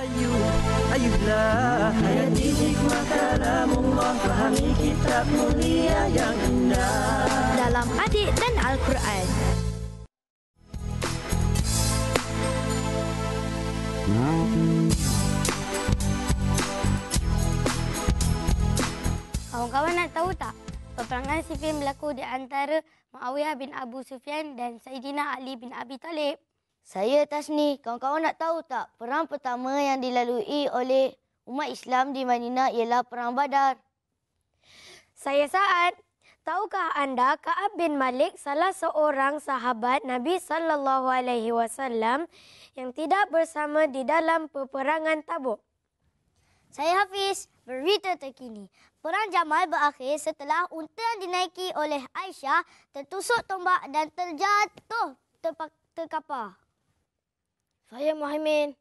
Ayuh, ayuhlah Hayati hikmah kalamullah Fahami kitab mulia yang indah dalam Adik dan Al-Quran. Kawan-kawan nak tahu tak? Peperangan sifil berlaku di antara Muawiyah bin Abu Sufyan dan Saidina Ali bin Abi Talib. Saya Tasni. Kawan-kawan nak tahu tak perang pertama yang dilalui oleh umat Islam di Madinah ialah Perang Badar. Saya Saad. Tahukah anda Ka'ab bin Malik salah seorang sahabat Nabi sallallahu alaihi wasallam yang tidak bersama di dalam peperangan Tabuk? Saya Hafiz. Berita terkini. Perang Jamal berakhir setelah unta yang dinaiki oleh Aisyah tertusuk tombak dan terjatuh terpa- terkapar. Saya Muhammad.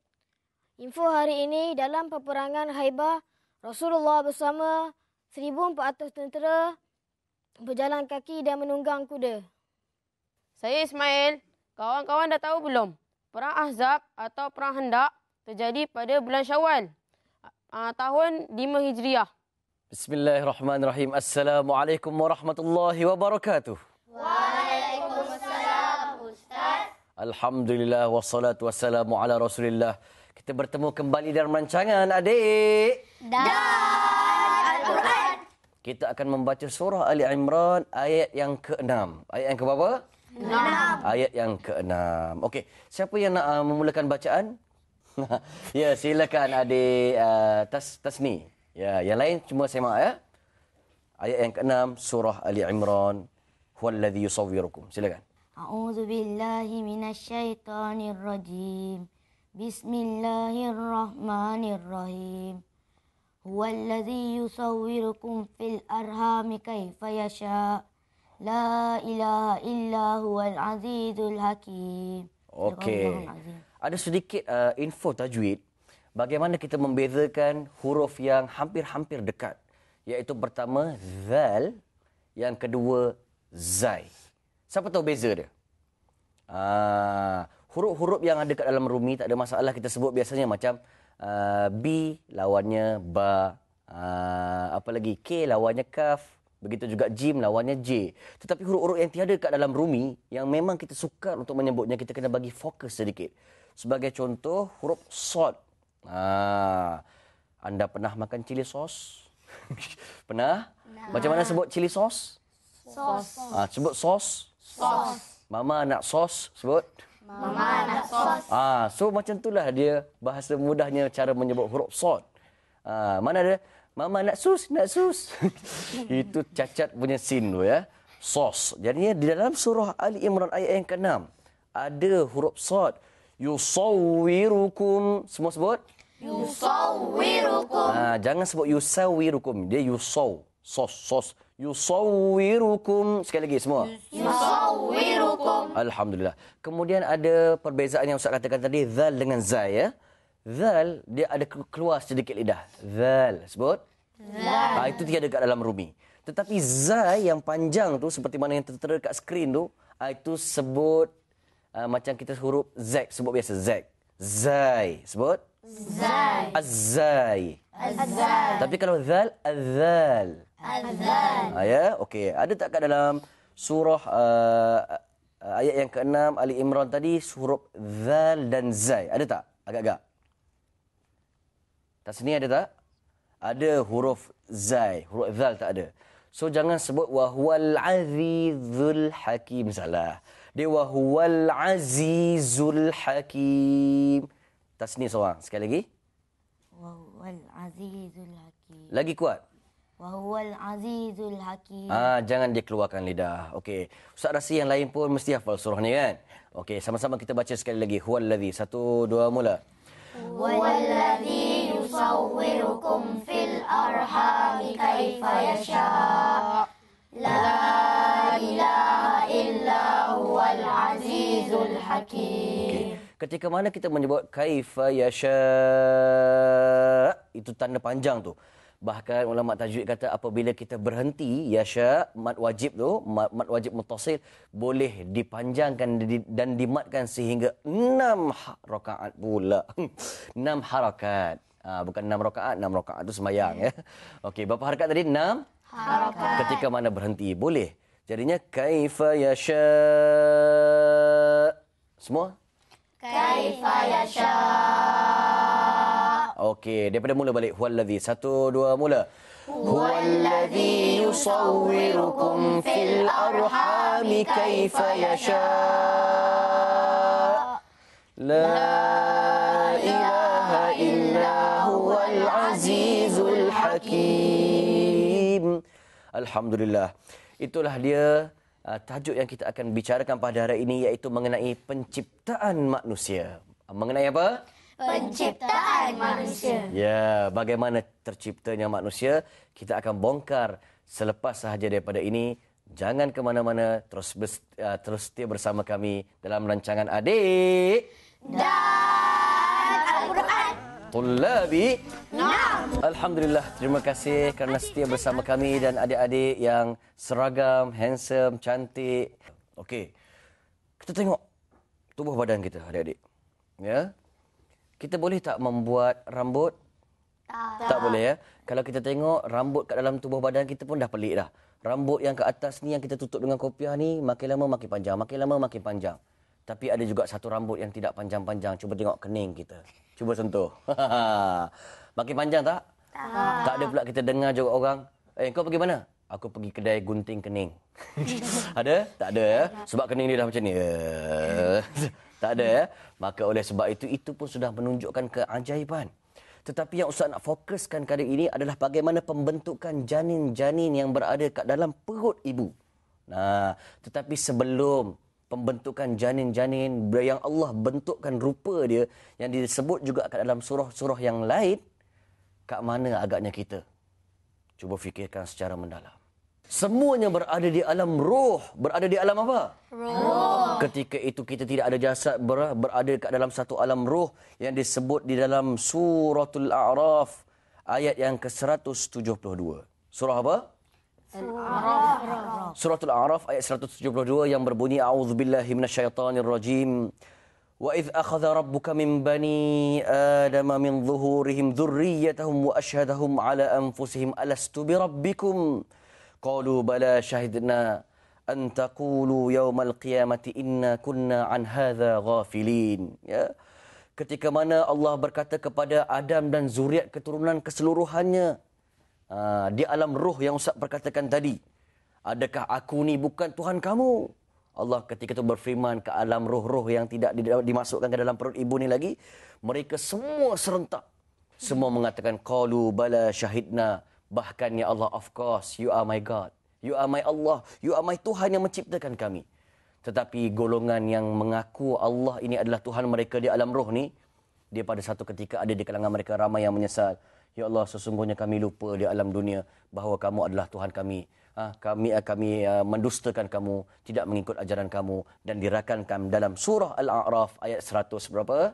Info hari ini dalam peperangan Haibah, Rasulullah bersama 1,400 tentera berjalan kaki dan menunggang kuda. Saya Ismail. Kawan-kawan dah tahu belum? Perang Ahzab atau Perang Hendak terjadi pada bulan Syawal. Uh, tahun 5 Hijriah. Bismillahirrahmanirrahim. Assalamualaikum warahmatullahi wabarakatuh. Waalaikumsalam, Ustaz. Alhamdulillah wassalatu wassalamu ala Rasulillah. Kita bertemu kembali dalam rancangan adik. Dan Al-Quran. Kita akan membaca surah Ali Imran ayat yang ke-6. Ayat yang ke berapa? 6. Ayat yang ke-6. Okey, siapa yang nak uh, memulakan bacaan? ya, silakan adik uh, Tas Tasni. Ya, yang lain cuma semak ya. Ayat yang ke-6 surah Ali Imran. Huwallazi yusawwirukum. Silakan. A'udzu billahi minasyaitonir rajim. Bismillahirrahmanirrahim. Huwallazi yusawwirukum fil arhami kaifa yasha. La ilaha illa huwal azizul hakim. Okey. Sadaqallahul azim. Ada sedikit uh, info tajwid bagaimana kita membezakan huruf yang hampir-hampir dekat iaitu pertama zal yang kedua zai. Siapa tahu beza dia? Ah, huruf-huruf yang ada kat dalam rumi tak ada masalah kita sebut biasanya macam uh, B lawannya ba, uh, apa lagi K lawannya kaf, begitu juga jim lawannya j. Tetapi huruf-huruf yang tiada kat dalam rumi yang memang kita sukar untuk menyebutnya kita kena bagi fokus sedikit. Sebagai contoh huruf sod. Ah, anda pernah makan cili sos? pernah? Macam mana sebut cili sos? Sos. Ah, sebut sos. Sos. Mama nak sos sebut. Mama nak sos. Ah, so macam itulah dia bahasa mudahnya cara menyebut huruf sod. Ah, mana ada mama nak sus, nak sus. Itu cacat punya sin tu ya. Sos. Jadinya di dalam surah Ali Imran ayat yang ke-6 ada huruf sod. Yusawwirukum. Semua sebut? Yusawwirukum. Ah, jangan sebut yusawwirukum. Dia yusaw. Sos, sos. Yusawwirukum. Sekali lagi semua. Alhamdulillah. Kemudian ada perbezaan yang Ustaz katakan tadi, zal dengan zai ya. Zal, dia ada keluar sedikit lidah. Zal, sebut? Zal. Ha, itu tiada dekat dalam rumi. Tetapi zai yang panjang tu, seperti mana yang tertera dekat skrin tu, ha, itu sebut uh, macam kita huruf Z, sebut biasa Z. Zai, sebut? Zai. Az-zai. Az-zai. Tapi kalau zal, az-zal. Az-zal. Ha, ya, okey. Ada tak kat dalam surah uh, ayat yang ke-6 Ali Imran tadi huruf zal dan zai. Ada tak? Agak-agak. Tasni ada tak? Ada huruf zai, huruf zal tak ada. So jangan sebut wahwal azizul hakim salah. Dia wahwal azizul hakim. Tasni seorang. Sekali lagi. Wa huwal azizul hakim. Lagi kuat. Wahual azizul hakim. Ah, jangan dia keluarkan lidah. Okey. Ustaz Rasi yang lain pun mesti hafal surah ni kan? Okey, sama-sama kita baca sekali lagi. Huwal ladzi. Satu, dua, mula. Huwal ladzi yusawwirukum fil arhami kaifa yasha. La ilaha illa huwal azizul hakim. Okay. Ketika mana kita menyebut kaifa yasha. Itu tanda panjang tu. Bahkan ulama tajwid kata apabila kita berhenti yasha mat wajib tu mat, mat wajib mutasil boleh dipanjangkan di- dan dimatkan sehingga enam ha- rakaat pula. enam harakat. Ha, bukan enam rakaat, enam rakaat tu sembahyang ya. Okey, berapa harakat tadi? Enam harakat. Ketika mana berhenti boleh. Jadinya kaifa yasha. Semua? Okey, daripada mula balik. Huwallazi. Satu, dua, mula. Huwallazi yusawwirukum fil arhami kaifa yasha. La ilaha illa huwal azizul hakim. Alhamdulillah. Itulah dia uh, tajuk yang kita akan bicarakan pada hari ini iaitu mengenai penciptaan manusia. Mengenai apa? Penciptaan manusia. Ya, bagaimana terciptanya manusia, kita akan bongkar selepas sahaja daripada ini. Jangan ke mana-mana, terus bers, uh, terus setia bersama kami dalam rancangan Adik Dan Al-Quran. Tulabi. Alhamdulillah, terima kasih kerana setia bersama kami dan adik-adik yang seragam, handsome, cantik. Okey. Kita tengok tubuh badan kita, adik-adik. Ya. Kita boleh tak membuat rambut? Tak. Tak boleh ya. Kalau kita tengok rambut kat dalam tubuh badan kita pun dah pelik dah. Rambut yang ke atas ni yang kita tutup dengan kopiah ni makin lama makin panjang, makin lama makin panjang. Tapi ada juga satu rambut yang tidak panjang-panjang. Cuba tengok kening kita. Cuba sentuh. makin panjang tak? Tak. Tak ada pula kita dengar juga orang, "Eh, kau pergi mana?" Aku pergi kedai gunting kening. ada? Tak ada ya. Sebab kening dia dah macam ni. Tak ada ya. Maka oleh sebab itu itu pun sudah menunjukkan keajaiban. Tetapi yang Ustaz nak fokuskan kali ini adalah bagaimana pembentukan janin-janin yang berada kat dalam perut ibu. Nah, tetapi sebelum pembentukan janin-janin yang Allah bentukkan rupa dia yang disebut juga kat dalam surah-surah yang lain, kat mana agaknya kita? Cuba fikirkan secara mendalam. Semuanya berada di alam roh. Berada di alam apa? Roh. Ketika itu kita tidak ada jasad ber, berada kat dalam satu alam roh yang disebut di dalam suratul A'raf ayat yang ke-172. Surah apa? Suratul A'raf ayat 172 yang berbunyi a'udzubillahi minasyaitonirrajim. Wa idh akhadha rabbuka min bani adama min zuhurihim dhurriyyatahum wa ashhadahum ala anfusihim alastu bi rabbikum qalu bala shahidna an taqulu yawmal qiyamati inna kunna an hadha ghafilin ya ketika mana Allah berkata kepada Adam dan zuriat keturunan keseluruhannya Ah, di alam roh yang Ustaz perkatakan tadi. Adakah aku ni bukan Tuhan kamu? Allah ketika itu berfirman ke alam roh-roh yang tidak dimasukkan ke dalam perut ibu ni lagi. Mereka semua serentak. Semua mengatakan, Qalu bala syahidna. Bahkan ya Allah, of course, you are my God. You are my Allah. You are my Tuhan yang menciptakan kami. Tetapi golongan yang mengaku Allah ini adalah Tuhan mereka di alam roh ni, dia pada satu ketika ada di kalangan mereka ramai yang menyesal. Ya Allah, sesungguhnya kami lupa di alam dunia bahawa kamu adalah Tuhan kami. Ha, kami kami uh, mendustakan kamu, tidak mengikut ajaran kamu dan dirakankan dalam surah Al-A'raf ayat 100 berapa?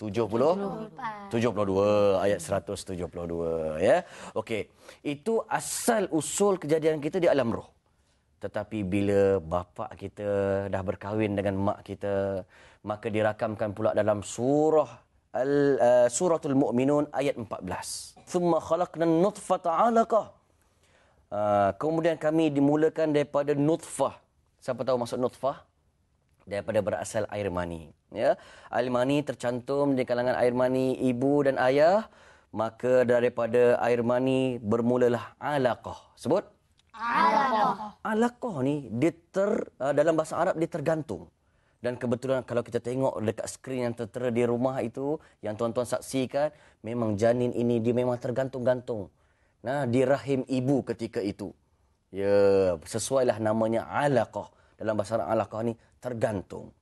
70 72 ayat 172 ya. Okey. Itu asal usul kejadian kita di alam roh. Tetapi bila bapa kita dah berkahwin dengan mak kita, maka dirakamkan pula dalam surah Al uh, Suratul Mu'minun ayat 14. Thumma khalaqna nutfata 'alaqah. Uh, kemudian kami dimulakan daripada nutfah. Siapa tahu maksud nutfah? Daripada berasal air mani. Ya, air mani tercantum di kalangan air mani ibu dan ayah. Maka daripada air mani bermulalah alaqah. Sebut? Alaqah. Alaqah ni dia ter, uh, dalam bahasa Arab dia tergantung. Dan kebetulan kalau kita tengok dekat skrin yang tertera di rumah itu, yang tuan-tuan saksikan, memang janin ini dia memang tergantung-gantung. Nah, di rahim ibu ketika itu. Ya, sesuailah namanya alaqah. Dalam bahasa Arab alaqah ni tergantung.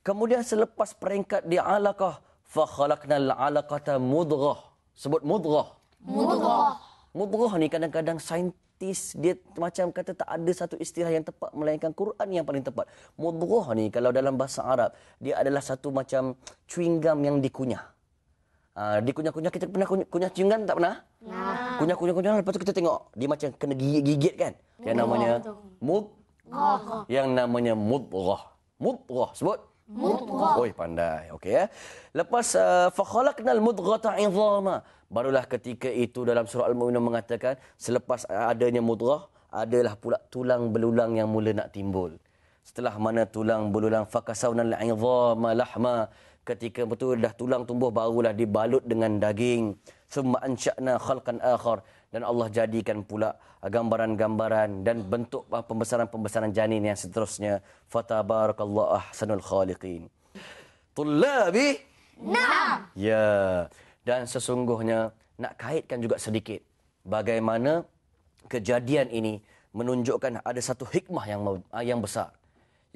Kemudian selepas peringkat di alaqah, fa khalaqnal alaqata mudghah. Sebut mudghah. Mudghah. Mudghah ni kadang-kadang saintis dia macam kata tak ada satu istilah yang tepat melainkan Quran yang paling tepat. Mudghah ni kalau dalam bahasa Arab dia adalah satu macam chewing gum yang dikunyah. Uh, dikunyah-kunyah kita pernah kunyah, kunyah chewing gum tak pernah? Nah. Kunyah-kunyah-kunyah lepas tu kita tengok dia macam kena gigit-gigit kan. Yang namanya mud yang namanya mudghah. Mudghah sebut Mudghah. Oi pandai. Okey ya. Lepas uh, fa khalaqnal mudghata 'idhama. Barulah ketika itu dalam surah Al-Mu'minun mengatakan selepas adanya mudghah adalah pula tulang belulang yang mula nak timbul. Setelah mana tulang belulang fakasawnal 'idhama lahma ketika betul dah tulang tumbuh barulah dibalut dengan daging. Summa ansha'na khalqan akhar dan Allah jadikan pula gambaran-gambaran dan bentuk pembesaran-pembesaran janin yang seterusnya. Fatabarakallahu ahsanul khaliqin. Tullabi? Naam. Ya. Dan sesungguhnya nak kaitkan juga sedikit bagaimana kejadian ini menunjukkan ada satu hikmah yang yang besar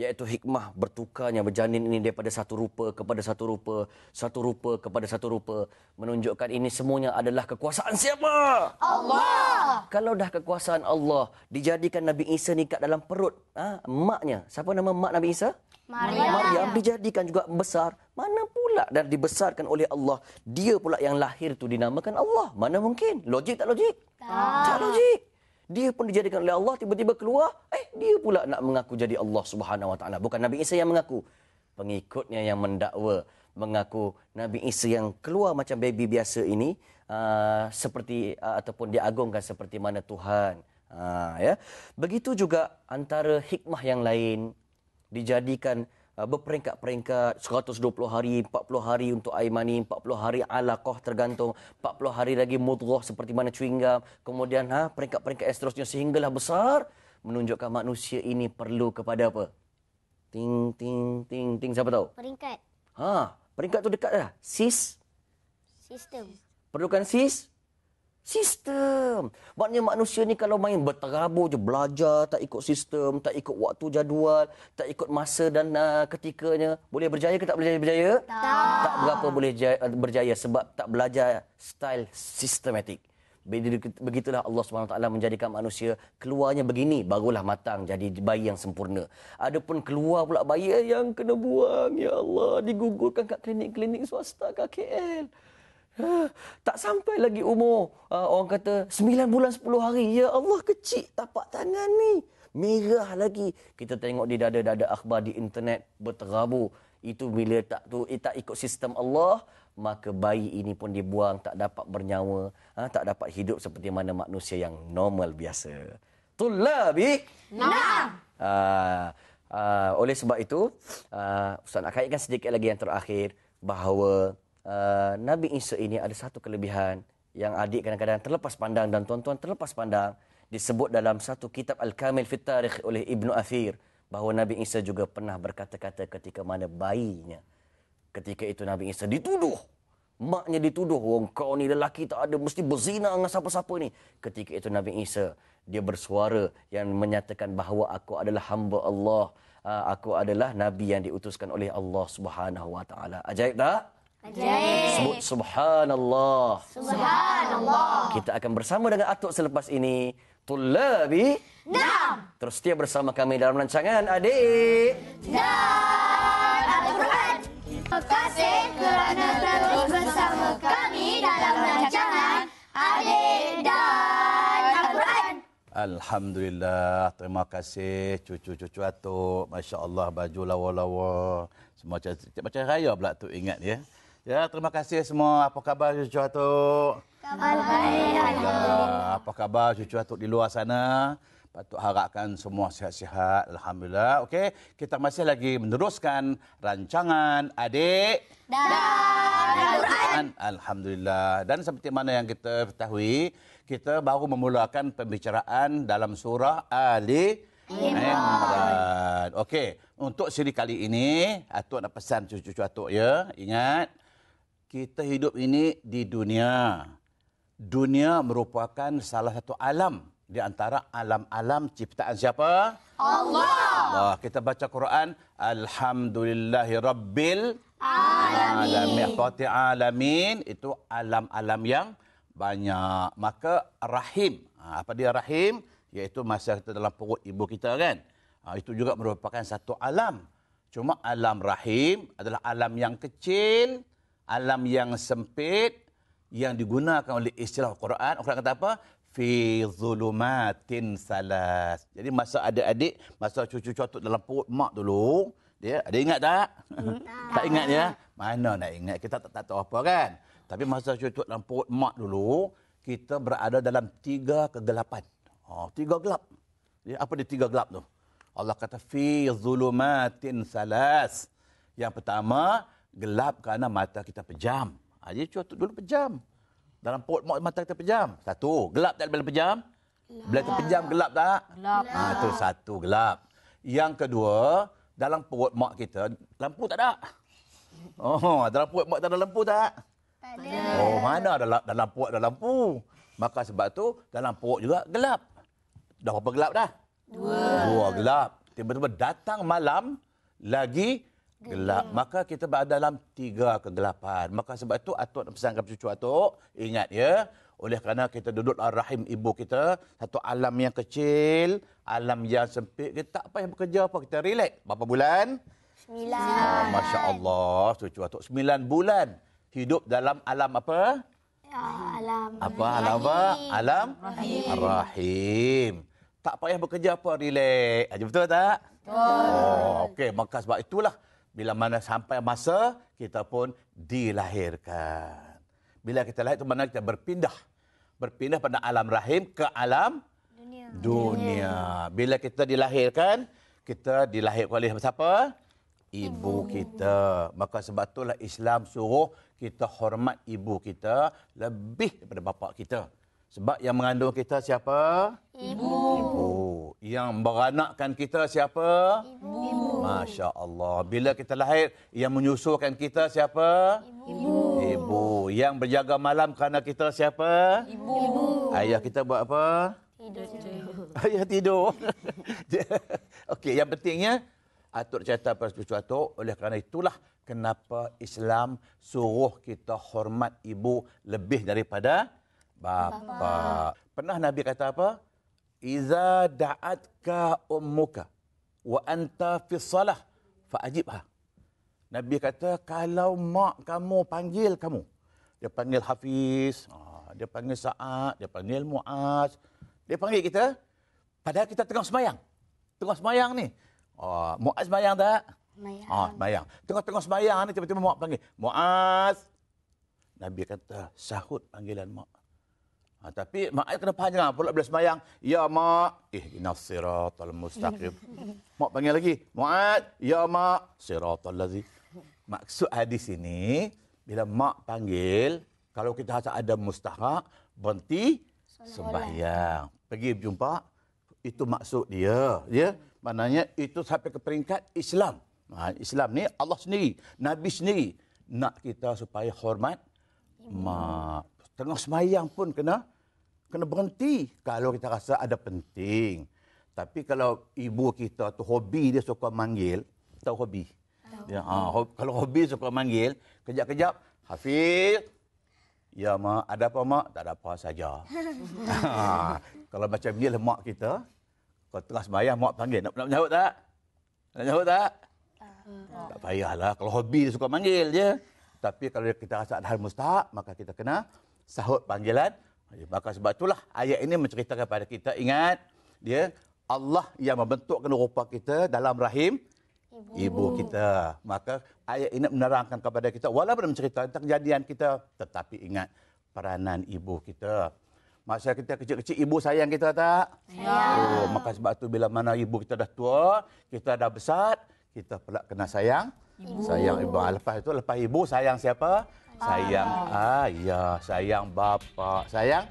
iaitu hikmah bertukarnya berjanin ini daripada satu rupa kepada satu rupa, satu rupa kepada satu rupa, menunjukkan ini semuanya adalah kekuasaan siapa? Allah. Kalau dah kekuasaan Allah, dijadikan Nabi Isa ni kat dalam perut ha, maknya. Siapa nama mak Nabi Isa? Maryam. Maryam dijadikan juga besar. Mana pula dan dibesarkan oleh Allah. Dia pula yang lahir tu dinamakan Allah. Mana mungkin? Logik tak logik? Tak. Tak logik. Dia pun dijadikan oleh Allah tiba-tiba keluar, eh dia pula nak mengaku jadi Allah Subhanahu Wa Taala. Bukan Nabi Isa yang mengaku. Pengikutnya yang mendakwa mengaku Nabi Isa yang keluar macam baby biasa ini uh, seperti uh, ataupun diagungkan seperti mana Tuhan. Uh, ya. Begitu juga antara hikmah yang lain dijadikan berperingkat-peringkat 120 hari, 40 hari untuk air mani, 40 hari alaqah tergantung, 40 hari lagi mudghah seperti mana chewing gum, kemudian ha peringkat-peringkat yang seterusnya sehinggalah besar menunjukkan manusia ini perlu kepada apa? Ting ting ting ting siapa tahu? Peringkat. Ha, peringkat tu dekat dah. Sis Sistem. Perlukan sis? Sistem. Maknanya manusia ni kalau main berterabur je, belajar, tak ikut sistem, tak ikut waktu jadual, tak ikut masa dan uh, ketikanya, boleh berjaya ke tak berjaya? berjaya? Tak. Tak berapa boleh jaya, berjaya sebab tak belajar style sistematik. Begitulah Allah SWT menjadikan manusia keluarnya begini, barulah matang jadi bayi yang sempurna. Adapun keluar pula bayi yang kena buang, ya Allah, digugurkan kat klinik-klinik swasta kat KL. Tak sampai lagi umur uh, orang kata 9 bulan 10 hari. Ya Allah kecil tapak tangan ni. Merah lagi. Kita tengok di dada-dada akhbar di internet berterabur itu bila tak tu eh, tak ikut sistem Allah maka bayi ini pun dibuang tak dapat bernyawa. Ha, tak dapat hidup seperti mana manusia yang normal biasa. Tulabi Naam. uh, uh, oleh sebab itu uh, ustaz nak kaitkan sedikit lagi yang terakhir bahawa uh, Nabi Isa ini ada satu kelebihan yang adik kadang-kadang terlepas pandang dan tuan-tuan terlepas pandang disebut dalam satu kitab Al-Kamil fit Tarikh oleh Ibnu Athir bahawa Nabi Isa juga pernah berkata-kata ketika mana bayinya ketika itu Nabi Isa dituduh. Maknya dituduh oh, kau ni lelaki tak ada mesti berzina dengan siapa-siapa ni. Ketika itu Nabi Isa dia bersuara yang menyatakan bahawa aku adalah hamba Allah. Uh, aku adalah nabi yang diutuskan oleh Allah Subhanahu wa taala. Ajaib tak. Sebut subhanallah. Subhanallah. Kita akan bersama dengan Atuk selepas ini. Tulabi. Naam. Terus setia bersama kami dalam rancangan adik. Dan Al-Quran. Terima kasih kerana terus bersama kami dalam rancangan Adik dan Al-Quran. Alhamdulillah. Terima kasih cucu-cucu atuk. Masya Allah baju lawa-lawa. Semua macam, macam raya pula tu ingat ya. Ya, terima kasih semua. Apa khabar cucu atuk? Baik. Alhamdulillah. Apa khabar cucu atuk di luar sana? Patut harapkan semua sihat-sihat. Alhamdulillah. Okey, kita masih lagi meneruskan rancangan adik Dan Al-Quran. Alhamdulillah. Dan seperti mana yang kita ketahui, kita baru memulakan pembicaraan dalam surah Ali Imran. Okey, untuk siri kali ini, Atuk nak pesan cucu-cucu Atuk ya. Ingat, kita hidup ini di dunia. Dunia merupakan salah satu alam di antara alam-alam ciptaan siapa? Allah. Allah. Kita baca Quran, Alhamdulillahi Rabbil Alamin. Alamin. alamin itu alam-alam yang banyak. Maka Rahim. Ha, apa dia Rahim? Iaitu masa kita dalam perut ibu kita kan. Ha, itu juga merupakan satu alam. Cuma alam Rahim adalah alam yang kecil, alam yang sempit yang digunakan oleh istilah Quran. Al-Quran kata apa? Fi zulumatin salas. Jadi masa adik-adik, masa cucu cucu dalam perut mak dulu, dia ada ingat tak? tak ingat ya? Mana nak ingat? Kita tak, tak tahu apa kan? Tapi masa cucu dalam perut mak dulu, kita berada dalam tiga kegelapan. Oh, tiga gelap. Ya, apa dia tiga gelap tu? Allah kata fi zulumatin salas. Yang pertama, gelap kerana mata kita pejam. Ha, jadi cuaca dulu pejam. Dalam mak mata kita pejam. Satu, gelap tak bila pejam? Bila kita pejam gelap tak? Gelap. Ha, itu satu gelap. Yang kedua, dalam perut mak kita lampu tak ada. Oh, dalam perut mak tak ada lampu tak? Tak ada. Oh, mana dalam dalam perut ada lampu? Maka sebab tu dalam perut juga gelap. Dah berapa gelap dah? Dua. Dua gelap. Tiba-tiba datang malam lagi gelap. Maka kita berada dalam tiga kegelapan. Maka sebab itu Atuk nak pesankan cucu Atuk, ingat ya, oleh kerana kita duduk dalam rahim ibu kita, satu alam yang kecil, alam yang sempit, kita tak payah bekerja apa, kita relax. Berapa bulan? Sembilan. Ah, Masya Allah, cucu Atuk. Sembilan bulan hidup dalam alam apa? Ya, alam. Apa alam apa? Alam rahim. rahim. Tak payah bekerja apa, relax. Aja betul tak? Betul. Oh, okey. Maka sebab itulah bila mana sampai masa kita pun dilahirkan. Bila kita lahir itu mana kita berpindah. Berpindah pada alam rahim ke alam dunia. dunia. Bila kita dilahirkan, kita dilahirkan oleh siapa? Ibu kita. Maka sebab itulah Islam suruh kita hormat ibu kita lebih daripada bapa kita. Sebab yang mengandung kita siapa? Ibu. Ibu. Yang beranakkan kita siapa? Ibu. Masya Allah. Bila kita lahir, yang menyusulkan kita siapa? Ibu. Ibu. Yang berjaga malam kerana kita siapa? Ibu. Ayah kita buat apa? Tidur. Ayah tidur. Okey, yang pentingnya Atuk cerita pada cucu Atuk oleh kerana itulah kenapa Islam suruh kita hormat ibu lebih daripada bapa. Pernah Nabi kata apa? Iza da'atka ummuka wa anta fi salah fa'ajibha. Nabi kata kalau mak kamu panggil kamu. Dia panggil Hafiz, ah, dia panggil Sa'ad, dia panggil Muaz. Dia panggil kita padahal kita tengah semayang. Tengah semayang ni. Oh, Muaz semayang tak? Semayang. Ah, semayang. Tengah-tengah semayang ni tiba-tiba mak panggil, Muaz. Nabi kata, sahut panggilan mak. Ha, tapi mak ayat kena panjang pula bila semayang. Ya mak, ihdinas siratal mustaqim. mak panggil lagi, Muaz. Ya mak, siratal ladzi. Maksud hadis ini, bila mak panggil, kalau kita rasa ada mustahak, berhenti sembahyang. Pergi berjumpa, itu maksud dia. Ya, Maknanya itu sampai ke peringkat Islam. Ha, Islam ni Allah sendiri, Nabi sendiri nak kita supaya hormat mak. Tengah semayang pun kena kena berhenti kalau kita rasa ada penting. Tapi kalau ibu kita tu hobi dia suka manggil, tahu hobi? Ya, ha, ho- kalau hobi suka manggil, kejap-kejap Hafiz, Ya mak, ada apa mak? Tak ada apa saja. ha, kalau macam ni lah mak kita, kalau tengah sembahyang mak panggil, nak, nak menyahut tak? Nak menyahut tak? Tak payahlah, kalau hobi dia suka manggil je. Tapi kalau kita rasa ada hal mustahak, maka kita kena sahut panggilan. Maka sebab itulah ayat ini menceritakan kepada kita, ingat, dia Allah yang membentukkan rupa kita dalam rahim ibu, ibu kita. Maka ayat ini menerangkan kepada kita, walaupun menceritakan tentang kejadian kita, tetapi ingat peranan ibu kita. Masa kita kecil-kecil, ibu sayang kita tak? Sayang. Oh, maka sebab tu bila mana ibu kita dah tua, kita dah besar, kita pula kena sayang. Ibu. Sayang ibu. Ah, Lepas itu, lepas ibu, sayang siapa? Sayang ayah, sayang bapa, sayang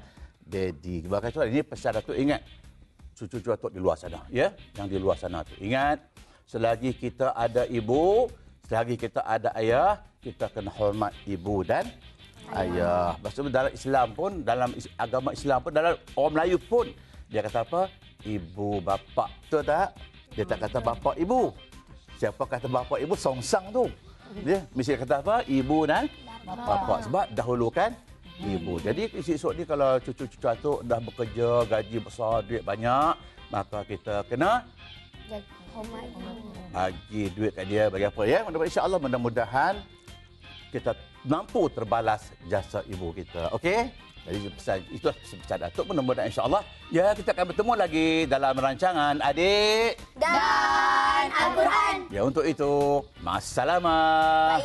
daddy. Maka itu ini pesan Datuk ingat. Cucu-cucu Datuk di luar sana. ya, Yang di luar sana tu. Ingat, selagi kita ada ibu, selagi kita ada ayah, kita kena hormat ibu dan ayah. Maksudnya dalam Islam pun, dalam agama Islam pun, dalam orang Melayu pun, dia kata apa? Ibu, bapa. Betul tak? Dia tak kata bapa, ibu. Siapa kata bapa, ibu, songsang tu. Dia mesti kata apa? Ibu dan bapa. Sebab dahulukan ibu. Jadi esok ni kalau cucu-cucu atuk dah bekerja, gaji besar, duit banyak, maka kita kena bagi duit kat dia bagi apa ya mudah-mudahan insyaallah mudah-mudahan kita mampu terbalas jasa ibu kita. Okey? Jadi pesan itu pesan Datuk mudah-mudahan insya-Allah ya kita akan bertemu lagi dalam rancangan adik Dan Al-Quran. Ya untuk itu, ma'assalamah.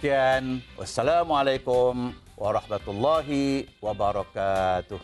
Sekian. Wassalamualaikum warahmatullahi wabarakatuh.